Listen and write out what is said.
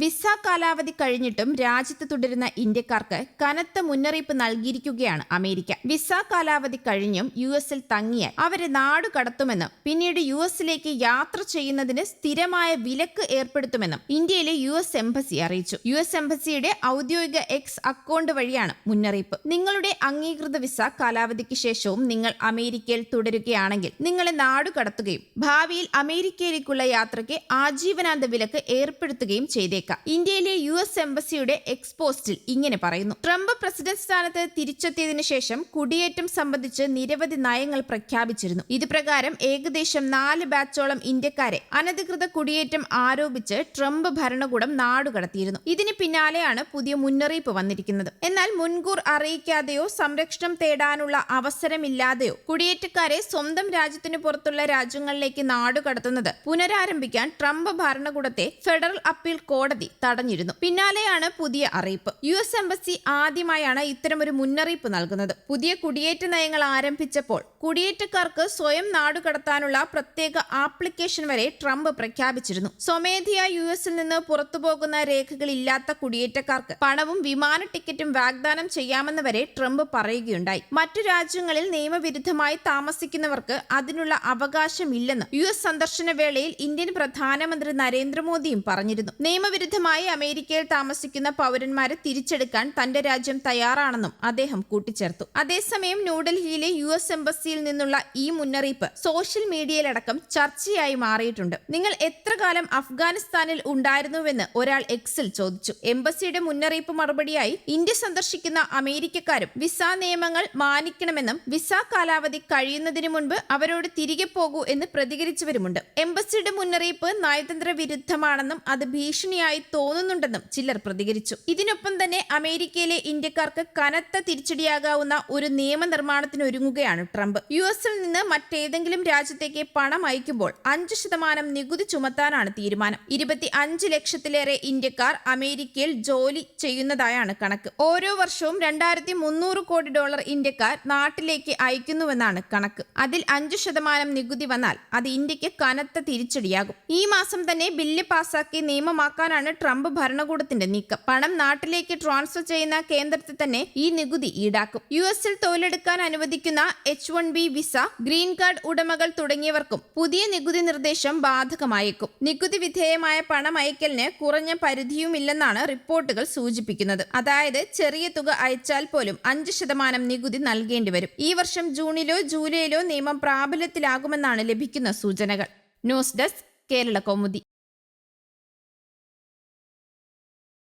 Visa കാലാവധി കഴിഞ്ഞിട്ടും രാജ്യത്ത് തുടരുന്ന ഇന്ത്യക്കാർക്ക് കനത്ത മുന്നറിയിപ്പ് നൽകിയിരിക്കുകയാണ് അമേരിക്ക. വിസ കാലാവധി കഴിഞ്ഞും യു എസിൽ തങ്ങിയാൽ അവരെ നാടു കടത്തുമെന്നും പിന്നീട് യു എസിലേക്ക് യാത്ര ചെയ്യുന്നതിന് സ്ഥിരമായ വിലക്ക് ഏർപ്പെടുത്തുമെന്നും ഇന്ത്യയിലെ യു എസ് എംബസി അറിയിച്ചു. യു എസ് എംബസിയുടെ ഔദ്യോഗിക എക്സ് അക്കൗണ്ട് വഴിയാണ് മുന്നറിയിപ്പ്. നിങ്ങളുടെ അംഗീകൃത വിസ കാലാവധിക്ക് ശേഷവും നിങ്ങൾ അമേരിക്കയിൽ തുടരുകയാണെങ്കിൽ നിങ്ങളെ നാടു കടത്തുകയും ഭാവിയിൽ അമേരിക്കയിലേക്കുള്ള യാത്രയ്ക്ക് ആജീവനാന്ത വിലക്ക് ഏർപ്പെടുത്തുകയും ചെയ്തേക്കാം. ഇന്ത്യയിലെ യു എസ് എംബസിയുടെ എക്സ്പോസ്റ്റിൽ ഇങ്ങനെ പറയുന്നു. ട്രംപ് പ്രസിഡന്റ് സ്ഥാനത്ത് തിരിച്ചെത്തിയതിനു ശേഷം കുടിയേറ്റം സംബന്ധിച്ച് നിരവധി നയങ്ങൾ പ്രഖ്യാപിച്ചിരുന്നു. ഇത് പ്രകാരം ഏകദേശം നാല് ബാച്ചോളം ഇന്ത്യക്കാരെ അനധികൃത കുടിയേറ്റം ആരോപിച്ച് ട്രംപ് ഭരണകൂടം നാടുകടത്തിയിരുന്നു. ഇതിന് പിന്നാലെയാണ് പുതിയ മുന്നറിയിപ്പ് വന്നിരിക്കുന്നത്. എന്നാൽ മുൻകൂർ അറിയിക്കാതെയോ സംരക്ഷണം തേടാനുള്ള അവസരമില്ലാതെയോ കുടിയേറ്റക്കാരെ സ്വന്തം രാജ്യത്തിന് പുറത്തുള്ള രാജ്യങ്ങളിലേക്ക് നാടുകടത്തുന്നത് പുനരാരംഭിക്കാൻ ട്രംപ് ഭരണകൂടത്തെ ഫെഡറൽ അപ്പീൽ കോടതി തടഞ്ഞിരുന്നു. പിന്നാലെയാണ് പുതിയ അറിയിപ്പ്. യു എസ് എംബസി ആദ്യമായാണ് ഇത്തരമൊരു മുന്നറിയിപ്പ് നൽകുന്നത്. പുതിയ കുടിയേറ്റ നയങ്ങൾ ആരംഭിച്ചപ്പോൾ കുടിയേറ്റക്കാർക്ക് സ്വയം നാടുകടത്താനുള്ള പ്രത്യേക ആപ്ലിക്കേഷൻ വരെ ട്രംപ് പ്രഖ്യാപിച്ചിരുന്നു. സ്വമേധയാ യു എസിൽ നിന്ന് പുറത്തുപോകുന്ന രേഖകളില്ലാത്ത കുടിയേറ്റക്കാർക്ക് പണവും വിമാന ടിക്കറ്റും വാഗ്ദാനം ചെയ്യാമെന്ന് വരെ ട്രംപ് പറയുകയുണ്ടായി. മറ്റു രാജ്യങ്ങളിൽ നിയമവിരുദ്ധമായി താമസിക്കുന്നവർക്ക് അതിനുള്ള അവകാശമില്ലെന്ന് യു എസ് സന്ദർശന വേളയിൽ ഇന്ത്യൻ പ്രധാനമന്ത്രി നരേന്ദ്രമോദിയും പറഞ്ഞിരുന്നു. നിയമവിരുദ്ധമായി അമേരിക്കയിൽ താമസിക്കുന്ന പൗരന്മാരെ തിരിച്ചെടുക്കാൻ തന്റെ രാജ്യം തയ്യാറാണെന്നും അദ്ദേഹം കൂട്ടിച്ചേർത്തു. അതേസമയം ന്യൂഡൽഹിയിലെ യു എസ് എംബസിയിൽ നിന്നുള്ള ഈ മുന്നറിയിപ്പ് സോഷ്യൽ മീഡിയയിലടക്കം ചർച്ചയായി മാറിയിട്ടുണ്ട്. നിങ്ങൾ എത്ര കാലം അഫ്ഗാനിസ്ഥാനിൽ ഉണ്ടായിരുന്നുവെന്ന് ഒരാൾ എക്സിൽ ചോദിച്ചു. എംബസിയുടെ മുന്നറിയിപ്പ് മറുപടിയായി ഇന്ത്യ സന്ദർശിക്കുന്ന അമേരിക്കക്കാരും വിസ നിയമങ്ങൾ മാനിക്കണമെന്നും വിസ കാലാവധി കഴിയുന്നതിന് മുൻപ് അവരോട് തിരികെ പോകൂ എന്ന് പ്രതികരിച്ചവരുമുണ്ട്. എംബസിയുടെ മുന്നറിയിപ്പ് നയതന്ത്ര വിരുദ്ധമാണെന്നും അത് ഭീഷണിയായി തോന്നുന്നുണ്ടെന്നും ചിലർ പ്രതികരിച്ചു. ഇതിനൊപ്പം തന്നെ അമേരിക്കയിലെ ഇന്ത്യക്കാർക്ക് കനത്ത തിരിച്ചടിയാകാവുന്ന ഒരു നിയമനിർമ്മാണത്തിന് ഒരുങ്ങുകയാണ് ട്രംപ്. യു എസിൽ നിന്ന് മറ്റേതെങ്കിലും രാജ്യത്തേക്ക് പണം അയക്കുമ്പോൾ അഞ്ച് ശതമാനം നികുതി ചുമത്താനാണ് തീരുമാനം. ഇരുപത്തി അഞ്ച് ലക്ഷത്തിലേറെ ഇന്ത്യക്കാർ അമേരിക്കയിൽ ജോലി ചെയ്യുന്നതായാണ് കണക്ക്. ഓരോ വർഷവും രണ്ടായിരത്തി മുന്നൂറ് കോടി ഡോളർ ഇന്ത്യക്കാർ നാട്ടിലേക്ക് അയക്കുന്നുവെന്നാണ് കണക്ക്. അതിൽ അഞ്ചു ശതമാനം നികുതി വന്നാൽ അത് ഇന്ത്യയ്ക്ക് കനത്ത തിരിച്ചടിയാകും. ഈ മാസം തന്നെ ബില്ല് പാസാക്കി നിയമമാക്കാനാണ് ട്രംപ് ഭരണകൂടത്തിന്റെ നീക്കം. പണം നാട്ടിലേക്ക് ട്രാൻസ്ഫർ ചെയ്യുന്ന കേന്ദ്രത്തിൽ തന്നെ ഈ നികുതി ഈടാക്കും. യു എസിൽ തൊഴിലെടുക്കാൻ അനുവദിക്കുന്ന H one B visa green card ഉടമകൾ തുടങ്ങിയവർക്കും പുതിയ നികുതി നിർദ്ദേശം ബാധകമായേക്കും. നികുതി വിധേയമായ പണം അയക്കലിന് കുറഞ്ഞ പരിധിയുമില്ലെന്നാണ് റിപ്പോർട്ടുകൾ സൂചിപ്പിക്കുന്നത്. അതായത് ചെറിയ തുക അയച്ചാൽ പോലും അഞ്ച് ശതമാനം നികുതി നൽകേണ്ടി വരും. ഈ വർഷം ജൂണിലോ ജൂലൈയിലോ നിയമം പ്രാബല്യത്തിലാകുമെന്നാണ് ലഭിക്കുന്ന സൂചനകൾ. News desk Kerala Kaumudi.